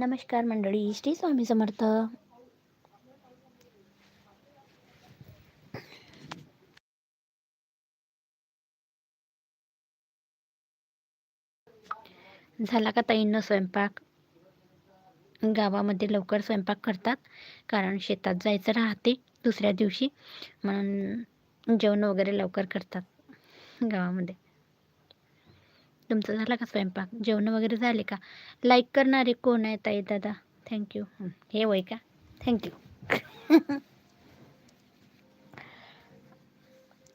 नमस्कार मंडळी श्री स्वामी समर्थ. झाला का ताईंना स्वयंपाक? गावामध्ये लवकर स्वयंपाक करतात कारण शेतात जायचं राहते दुसऱ्या दिवशी म्हणून जेवण वगैरे लवकर करतात गावामध्ये. तुमचं झाला का स्वयंपाक? जेवण वगैरे झाले का? लाईक करणारे कोण आहे ताई दादा? थँक्यू हे वय का? थँक्यू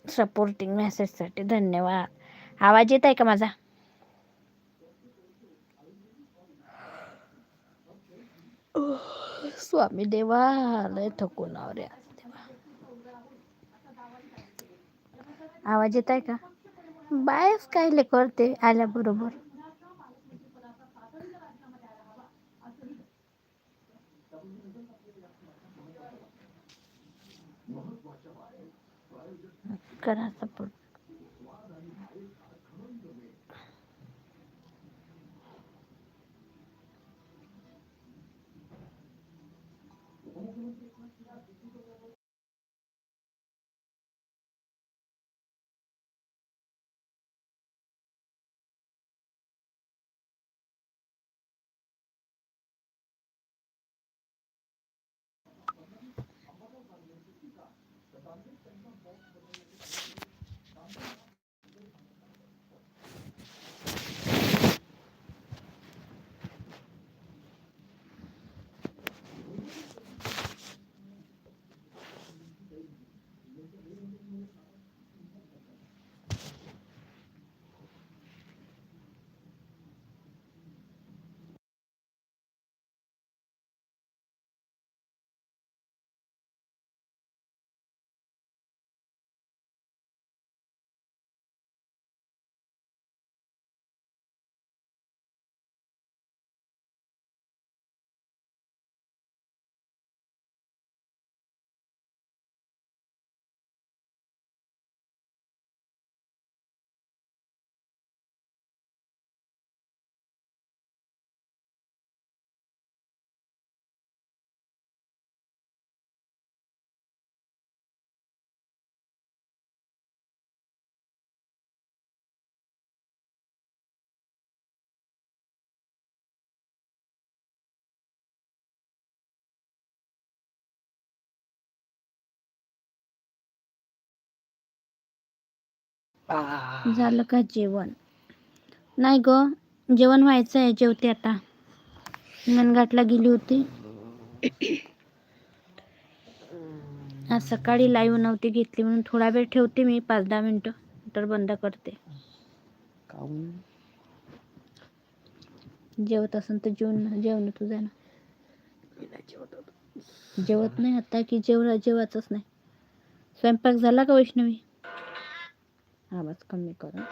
सपोर्टिंग मेसेजसाठी धन्यवाद. आवाज येत आहे का माझा? स्वामी देवा लय थकून देवा. आवाज येत आहे का? बायस कायले करते आल्याबरोबर. करा सपोर्ट झालं का जेवण? नाही ग जेवण व्हायचं आहे जेवते आता. मनघाटला गेली होती. आज सकाळी लाईव्ह नव्हती घेतली म्हणून थोडा वेळ ठेवते मी पाच दहा मिनटं नंतर बंद करते. जेवत असेल तर जेवण जेवण तुझं ना. जेवत नाही आता की जेवण जेवायचंच नाही. स्वयंपाक झाला का वैष्णवी? आवाज कमी करा.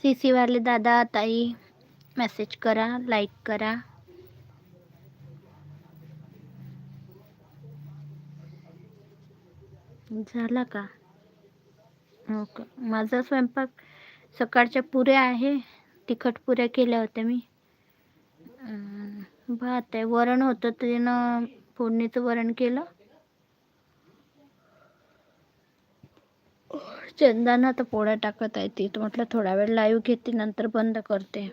सी सीवाले दादा ताई मेसेज करा लाईक करा. झाला का? हो का? माझा स्वयंपाक सकाळच्या पुऱ्या आहे. तिखट पुऱ्या केल्या होत्या मी. भात आहे. वरण होतं त्यानं फोडणीचं वरण केलं. चंदन आता पोळ्या टाकत आहे ती. म्हटलं थोडा वेळ लाईव्ह घेते नंतर बंद करते.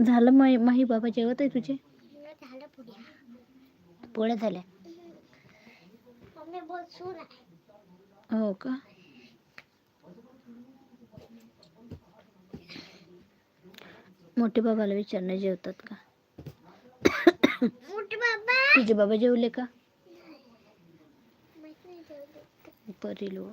झालं मग माही बाबा जेवत आहे तुझे? पोळ्या झाल्या. हो का? मोठे बाबाला विचारणं जेवतात का? मोठे बाबा? तुझे बाबा जेवले का माहीत नाही जेवले. परीलो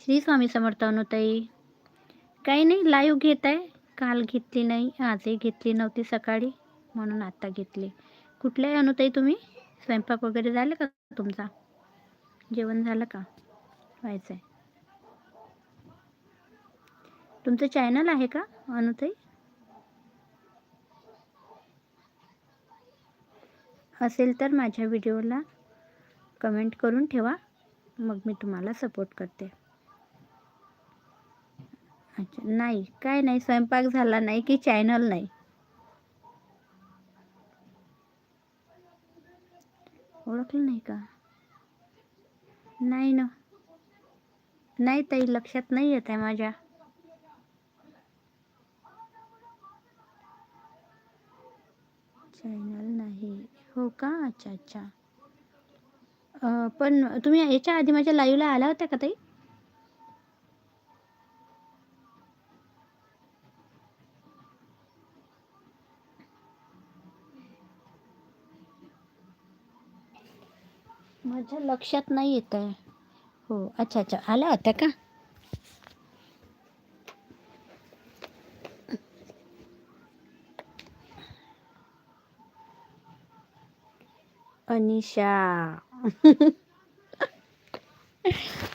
श्री स्वामी समर्थ अनुताई काही नाही लाईव्ह घेत आहे. काल घेतली नाही आजही घेतली नव्हती सकाळी म्हणून आत्ता घेतली. कुठल्या आहे अनुताई तुम्ही? स्वयंपाक वगैरे झालं का तुमचा? जेवण झालं का? व्हायचं आहे तुमचं चॅनल आहे का अनुताई? असेल तर माझ्या व्हिडिओला कमेंट करून ठेवा. मग मी तुम्हाला सपोर्ट करते. अच्छा नाही काय नाही स्वयंपाक झाला नाही की चॅनल नाही? ओळखलं नाही का? नाही ना. नाही ताई लक्षात नाही येत आहे माझ्या. चॅनल नाही. हो का? अच्छा अच्छा. पण तुम्ही याच्या आधी माझ्या लाईव्हला आला होत्या का ताई? माझ्या लक्षात नाही येत आहे. हो अच्छा अच्छा. आल्या होत्या का? अनिशा.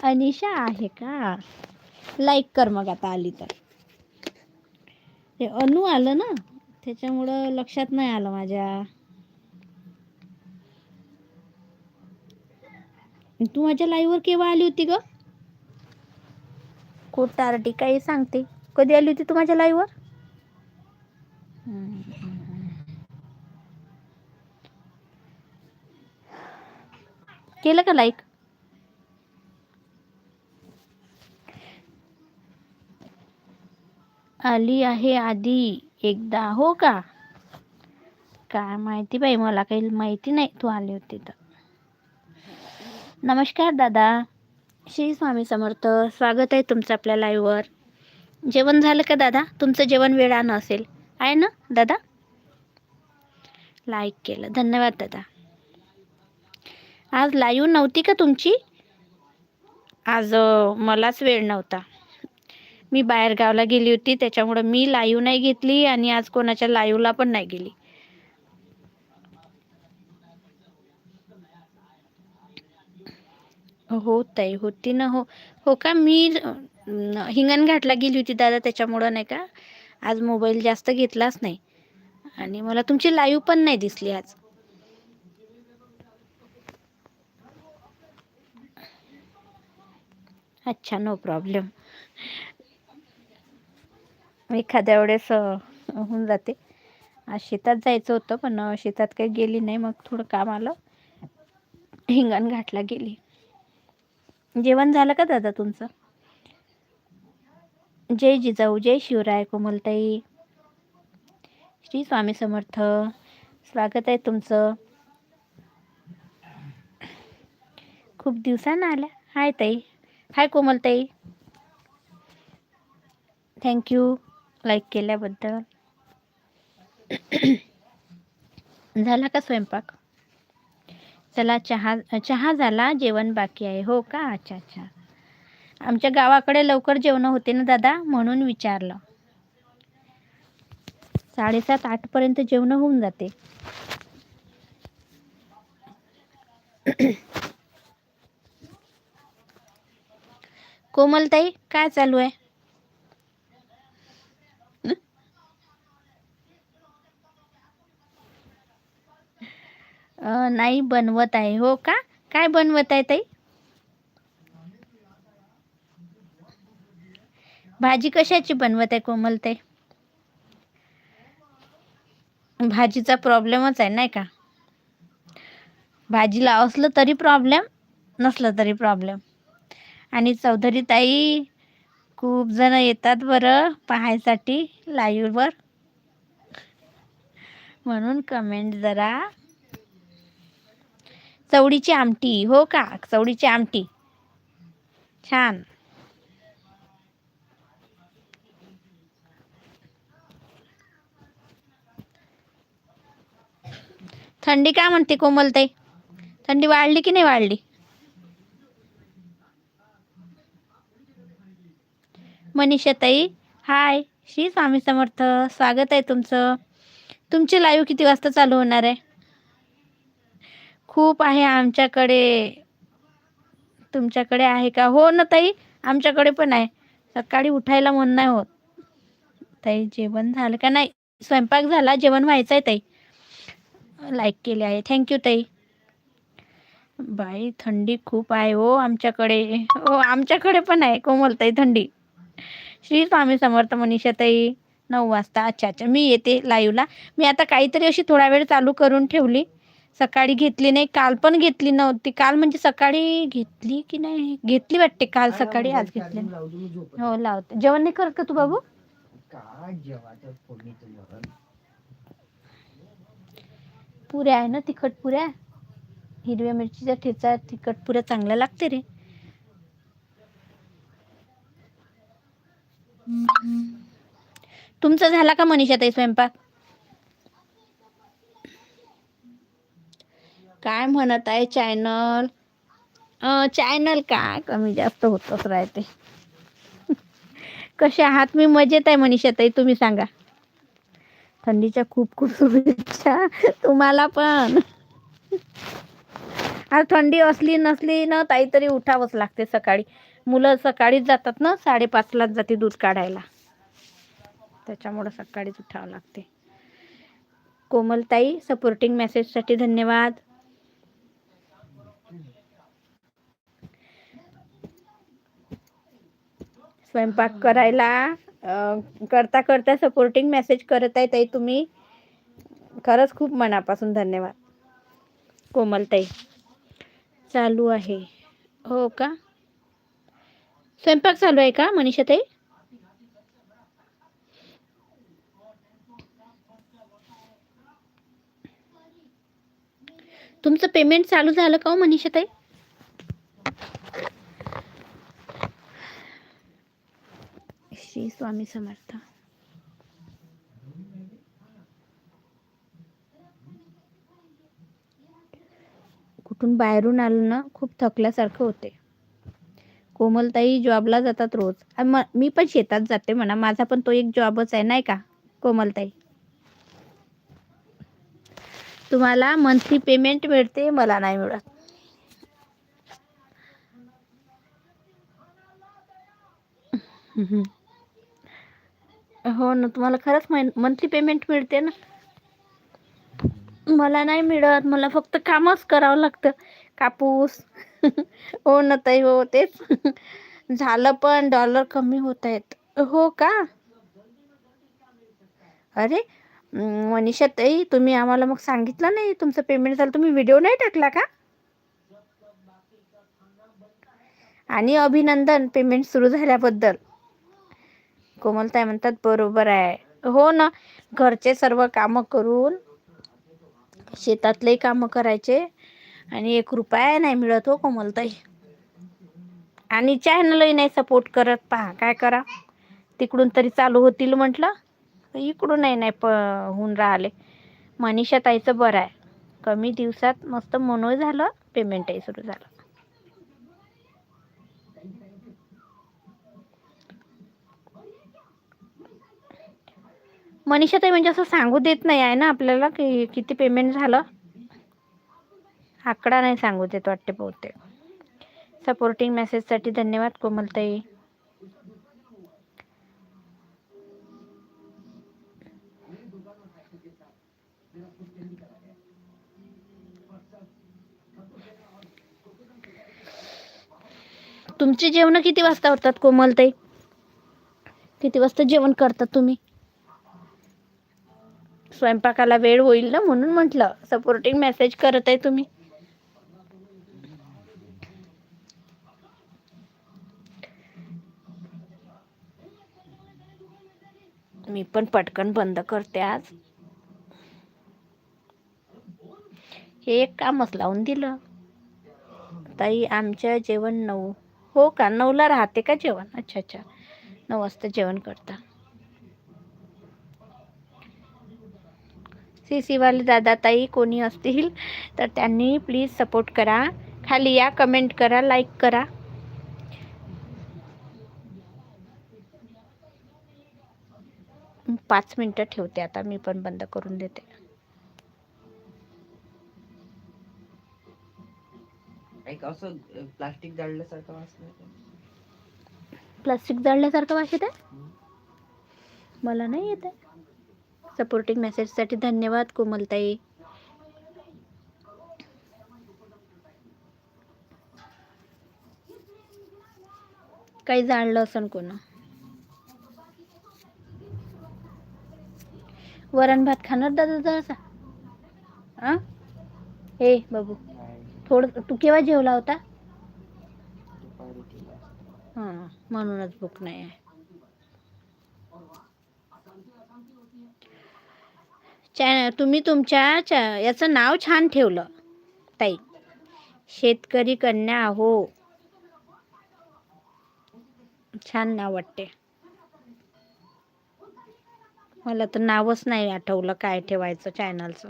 अनिशा आहे का? लाईक कर मग आता आली तर. ते अनु आलं ना? त्याच्यामुळं लक्षात नाही आलं माझ्या. तू माझ्या लाईव्हवर केव्हा आली होती ग? कोटारटी काही सांगते. कधी आली होती तू माझ्या लाईव्हवर? केलं का लाईक आली आहे आधी एकदा. हो का? काय माहिती बाई मला काही माहिती नाही. तू आली होती तर. नमस्कार दादा. श्री स्वामी समर्थ. स्वागत आहे तुमचं आपल्या लाईव्हवर जेवण झालं का दादा? तुमचं जेवण वेळानं असेल. आहे ना दादा? लाईक केलं. धन्यवाद दादा. आज लाईव्ह नव्हती का तुमची? आज मलाच वेळ नव्हता. मी बाहेर गावला गेली होती त्याच्यामुळं मी लाईव्ह नाही घेतली आणि आज कोणाच्या लाईव्हला पण नाही गेली. हो ताई होती ना हो. हो का? मी अं, हिंगणघाटला गेली होती दादा त्याच्यामुळं नाही का? आज मोबाईल जास्त घेतलाच नाही. आणि मला तुमची लाईव्ह पण नाही दिसली आज. अच्छा नो प्रॉब्लेम एखाद्या वेळेस अं, होऊन जाते. आज शेतात जायचं होतं पण अं, शेतात काही गेली नाही मग थोडं काम आलं. हिंगणघाटला गेली. जेवण झालं का दादा तुमचं? जय जिजाऊ जय शिवराय कोमलताई. श्री स्वामी समर्थ. स्वागत आहे तुमचं. खूप दिवसानं आल्या. हाय ताई. हाय कोमलताई. थँक्यू लाईक केल्याबद्दल. झाला का स्वयंपाक? चला चहा चहा झाला जेवण बाकी आहे. हो का? अच्छा अच्छा. आमच्या गावाकडे लवकर जेवण होते ना दादा म्हणून विचारलं. साडेसात आठपर्यंत जेवण होऊन जाते. कोमलताई काय चालू आहे? नाही बनवत आहे. हो का? काय बनवत आहे ताई? भाजी कशाची बनवत आहे कोमल ताई? भाजीचा प्रॉब्लेमच आहे नाही का? भाजीला असलं तरी प्रॉब्लेम नसलं तरी प्रॉब्लेम. आणि चौधरी ताई खूप जण येतात बरं पाहायसाठी लाईव्हवर म्हणून कमेंट जरा चवडीची आमटी हो का? चवडीची आमटी. छान. थंडी काय म्हणते कोमलताई? थंडी वाढली की नाही वाढली? मनीषाताई हाय. श्री स्वामी समर्थ. स्वागत आहे तुमचं. तुमची लाईव्ह किती वाजता चालू होणार आहे? खूप आहे आमच्याकडे. तुमच्याकडे आहे का? हो ना ताई आमच्याकडे पण आहे. सकाळी उठायला मन नाही होत. ताई जेवण झालं का नाही? स्वयंपाक झाला जेवण व्हायचं आहे ताई. लाईक केले आहे. थँक्यू ताई. बाई थंडी खूप आहे हो आमच्याकडे. हो आमच्याकडे पण आहे कोमलताई थंडी. श्री स्वामी समर्थ मनीषाताई नऊ वाजता. अच्छा अच्छा मी येते लाईव्हला मी आता काहीतरी अशी थोडा वेळ चालू करून ठेवली. सकाळी घेतली नाही काल पण घेतली नव्हती. काल म्हणजे सकाळी घेतली की नाही? घेतली वाटते काल सकाळी आज घेतली. हो लावते. जेवण नाही करत का तू बाबू? पुऱ्या आहे ना तिखट पुऱ्या. हिरव्या मिरचीचा ठेचा तिखट पुऱ्या चांगल्या लागते रे. तुमचा झाला का मनीषा ताई स्वयंपाक? काय म्हणत आहे चॅनल? चॅनल काय? कमी जास्त होतच राहते. कसे आहात? मी मजेत आहे मनीषा ताई तुम्ही सांगा. थंडीच्या खूप खूप शुभेच्छा तुम्हाला पण. आज थंडी असली नसली ना ताई तरी उठावंच लागते सकाळी. मुलं सकाळीच जातात ना साडेपाचलाच जाते दूध काढायला. त्याच्यामुळं सकाळीच उठावं लागते. कोमलताई सपोर्टिंग मेसेजसाठी धन्यवाद. स्वयंपाक करायला करता करता सपोर्टिंग मेसेज करत आहे ताई तुम्ही. खरंच खूप मनापासून धन्यवाद. कोमलताई चालू आहे. हो का? स्वयंपाक चालू आहे का मनीषाताई? तुमचं पेमेंट चालू झालं का हो मनीषाताई? श्री स्वामी समर्थ. कुठून बाहेरून आलो ना खूप थकल्यासारखं होते. कोमलताई जॉबला जातात रोज. मी पण शेतात जाते म्हणा माझा पण तो एक जॉबच आहे नाही का कोमलताई? तुम्हाला मंथली पेमेंट मिळते मला नाही मिळत. हम्म. हो ना तुम्हाला खरंच मंथली पेमेंट मिळते ना. मला नाही मिळत मला फक्त कामच करावं लागतं. कापूस. हो ना ताई हो तेच. झालं पण डॉलर कमी होत आहेत. हो का? अरे मनीषा ताई तुम्ही आम्हाला मग सांगितलं नाही तुमचं पेमेंट झालं. तुम्ही व्हिडिओ नाही टाकला का? आणि अभिनंदन पेमेंट सुरू झाल्याबद्दल. कोमलताई म्हणतात बरोबर आहे. हो ना घरचे सर्व कामं करून शेतातले कामं करायचे आणि एक रुपया नाही मिळत हो कोमलताई आणि चॅनलही नाही सपोर्ट करत पहा काय करा. तिकडून तरी चालू होतील म्हटलं इकडून इकडूनही नाही प होऊन राहिले. मनीषा ताईचं बरं आहे. कमी दिवसात मस्त मनोय झालं पेमेंटही सुरू झालं. मनीषा ताई म्हणजे असं सांगू देत नाही आहे ना आपल्याला की किती पेमेंट झालं? आकडा नाही सांगू देत वाटते बहुतेक. सपोर्टिंग मेसेजसाठी धन्यवाद कोमलताई. तुमची जेवण किती वाजता होतात कोमलताई? किती वाजता जेवण करतात तुम्ही? स्वयंपाकाला वेळ होईल ना म्हणून म्हटलं. सपोर्टिंग मेसेज करत आहे तुम्ही. मी पण पटकन बंद करते आज. हे एक कामच लावून दिलं. ताई आमच्या जेवण नऊ. हो का? नऊला राहते का जेवण? अच्छा अच्छा. नऊ वाजता जेवण करता. सी सीवाले दादा ताई कोणी असतील तर त्यांनी प्लीज सपोर्ट करा. खाली या कमेंट करा लाईक करा. पाच मिनटं ठेवते आता मी पण बंद करून देते. एक असं प्लास्टिक जाळल्यासारखं वाचलं प्लास्टिक जाळल्यासारखं आहे मला नाही येत आहे. सपोर्टिंग मेसेजसाठी धन्यवाद कोमलताई. काही जाळलं असन कोण? वरण भात खाणार दादा जरासा? हा ए बाबू थोडं तू केव्हा जेवला होता? हां म्हणूनच भूक नाही आहे. चॅ तुम्ही तुमच्या चा याचं नाव छान ठेवलं. ताई शेतकरी कन्या हो. छान नाव वाटते. मला तर नावच नाही आठवलं काय ठेवायचं चॅनलचं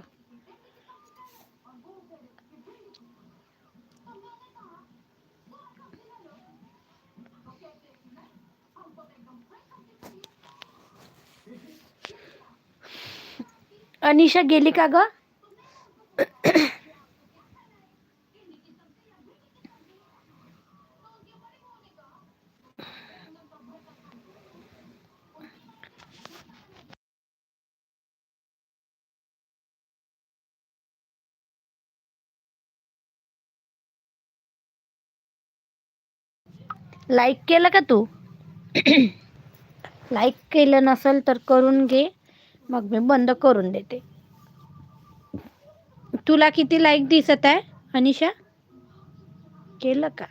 अनिशा गेली का ग? लाईक केलं का तू? लाईक केलं नसेल तर करून घे. मग मी बंद करून देते. तुला किती लाईक दिसत आहे अनिशा? केलं का?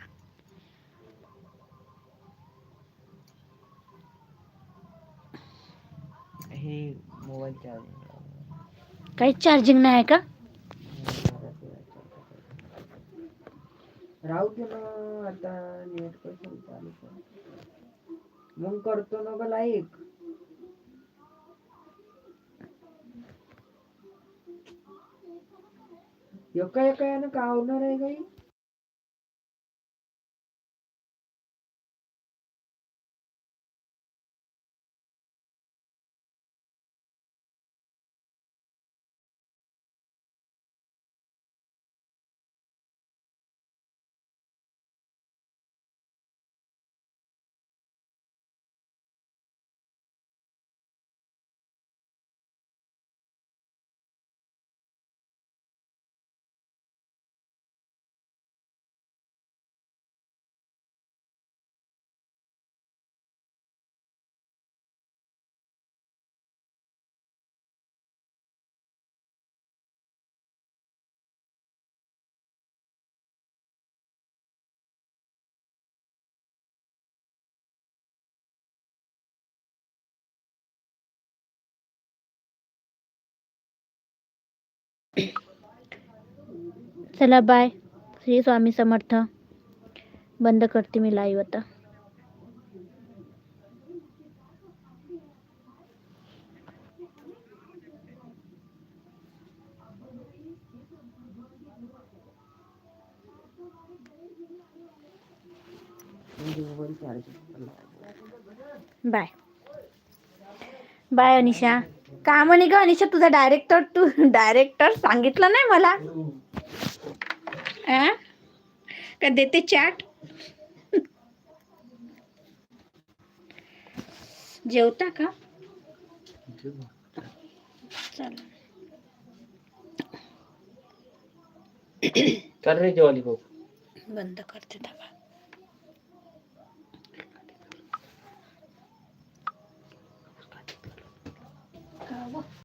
हे मोबाईल चार्जिंग काही चार्जिंग नाही आहे का? राहू दे ना आता नेट कसं. मग करतो ना लाईक एका एका यानं का चला बाय. श्री स्वामी समर्थ. बंद करते मी लाईव्ह आता. बाय बाय अनिशा का म्हणे ग अनिशा तुझा डायरेक्टर तू डायरेक्टर सांगितलं नाही मला? आ? का देते चॅट जेवता का? चला. कर रे जेवाली भाऊ बंद करते 好不